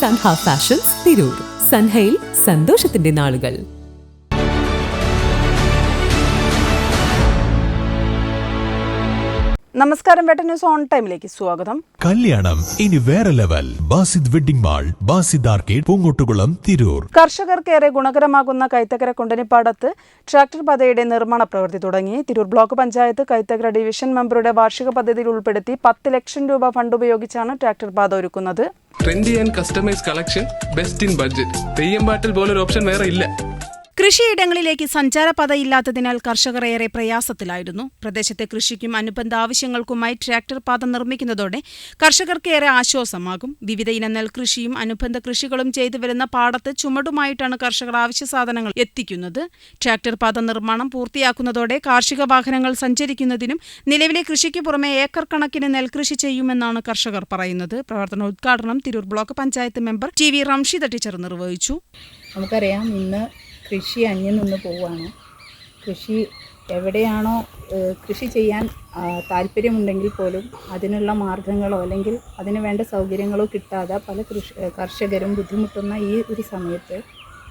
Sanha fashions Tirur. സൻഹയിൽ സന്തോഷത്തിന്റെ നാളുകൾ. നമസ്കാരം വേട്ട ന്യൂസ് ഓൺ ടൈമിലേക്ക് സ്വാഗതം. കല്യാണം ഇനി വേറെ level. Basid wedding mall Basid arcade Poongottukulam Tirur. കർഷകർക്കേറെ ഗുണകരമാകുന്ന കൈത്തകര കുണ്ടനിപ്പാടത്ത് ട്രാക്ടർ പദ്ധതിയുടെ നിർമ്മാണ പ്രവൃത്തി തുടങ്ങി. തിരൂർ ബ്ലോക്ക് പഞ്ചായത്ത് കൈത്തകര ഡിവിഷൻ മെമ്പറുടെ വാർഷിക പദ്ധതിയിൽ ഉൾപ്പെടുത്തി പത്ത് ലക്ഷം രൂപ ഫണ്ട് ഉപയോഗിച്ചാണ് ട്രാക്ടർ പാത ഒരുക്കുന്നത്. Trendy and customise collection best in budget Theyyam പാട്ടിൽ പോലൊരു ഓപ്ഷൻ വേറെ ഇല്ല. കൃഷിയിടങ്ങളിലേക്ക് സഞ്ചാരപാതയില്ലാത്തതിനാൽ കർഷകർ ഏറെ പ്രയാസത്തിലായിരുന്നു. പ്രദേശത്തെ കൃഷിക്കും അനുബന്ധ ആവശ്യങ്ങൾക്കുമായി ട്രാക്ടർ പാത നിർമ്മിക്കുന്നതോടെ കർഷകർക്ക് ഏറെ ആശ്വാസമാകും. വിവിധ ഇനം നെൽകൃഷിയും അനുബന്ധ കൃഷികളും ചെയ്തു വരുന്ന പാടത്ത് ചുമടുമായിട്ടാണ് കർഷകർ ആവശ്യ സാധനങ്ങൾ എത്തിക്കുന്നത്. ട്രാക്ടർ പാത നിർമ്മാണം പൂർത്തിയാക്കുന്നതോടെ കാർഷിക വാഹനങ്ങൾ സഞ്ചരിക്കുന്നതിനും നിലവിലെ കൃഷിക്ക് പുറമെ ഏക്കർ കണക്കിന് നെൽകൃഷി ചെയ്യുമെന്നാണ് കർഷകർ പറയുന്നത്. പ്രവർത്തനോദ്ഘാടനം Tirur block panchayat member T V Ramshida teacher നിർവഹിച്ചു. നമുക്കറിയാം ഇന്ന് കൃഷി അന്യം നിന്ന് പോവുകയാണ്. കൃഷി എവിടെയാണോ കൃഷി ചെയ്യാൻ താല്പര്യമുണ്ടെങ്കിൽ പോലും അതിനുള്ള മാർഗങ്ങളോ അല്ലെങ്കിൽ അതിന് വേണ്ട സൗകര്യങ്ങളോ കിട്ടാതെ പല കൃഷി കർഷകരും ബുദ്ധിമുട്ടുന്ന ഈ ഒരു സമയത്ത്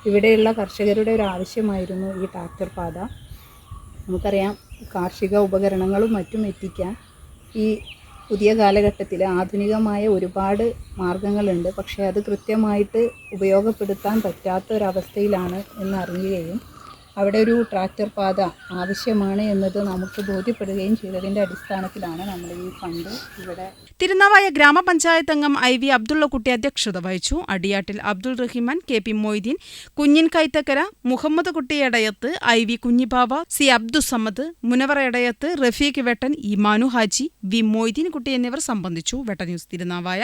ഇവിടെയുള്ള കർഷകരുടെ ഒരു ആവശ്യമായിരുന്നു ഈ ട്രാക്ടർ പാത. നമുക്കറിയാം കാർഷിക ഉപകരണങ്ങളും മറ്റും എത്തിക്കാൻ ഈ പുതിയ കാലഘട്ടത്തിൽ ആധുനികമായ ഒരുപാട് മാർഗങ്ങളുണ്ട്. പക്ഷേ അത് കൃത്യമായിട്ട് ഉപയോഗപ്പെടുത്താൻ പറ്റാത്ത ഒരവസ്ഥയിലാണ് എന്നറിയുകയും അവിടെ ഒരു ട്രാക്ടർ പാത ആവശ്യമാണ് എന്നത് നമുക്ക് ബോധ്യപ്പെടുകയും ചെയ്തതിന്റെ അടിസ്ഥാനത്തിലാണ് നമ്മൾ ഈ ഫണ്ട് ഇവിടെ തിരുനാവായ ഗ്രാമപഞ്ചായത്ത് അംഗം ഐ വി അബ്ദുള്ളക്കുട്ടി അധ്യക്ഷത വഹിച്ചു. Adiyattil Abdul Rahiman K P Moideen Kunhin Kaithakkara Muhammad Kutty Edayath I V Kunhibava C Abdussamad Munavar Edayath Rafeeq Vettan Imanu Haji V Moideen Kutty എന്നിവർ സംബന്ധിച്ചു. വെട്ടന്യൂസ് തിരുനാവായ.